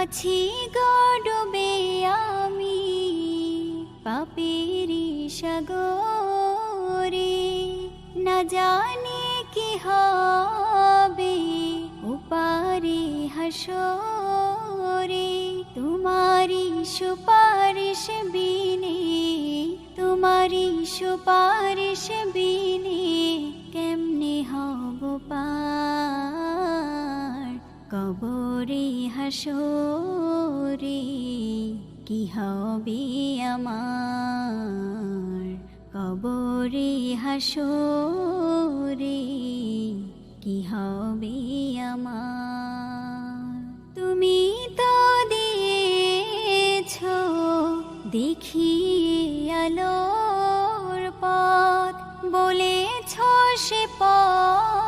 আছি গডবে আমি পাপেরি সাগরে। না জানি কি হবে উপারে হাসরে। তোমারি সুপারিশ বিনে তোমারি সুপারিশ বিনে কেমনে হব পার কবরে হাসরে, কি হবে আমার? কবরে হাসরে, কি হবে আমার? তুমি তো দিয়েছ দেখিয়ে আলোর পথ, বলেছ সে পথে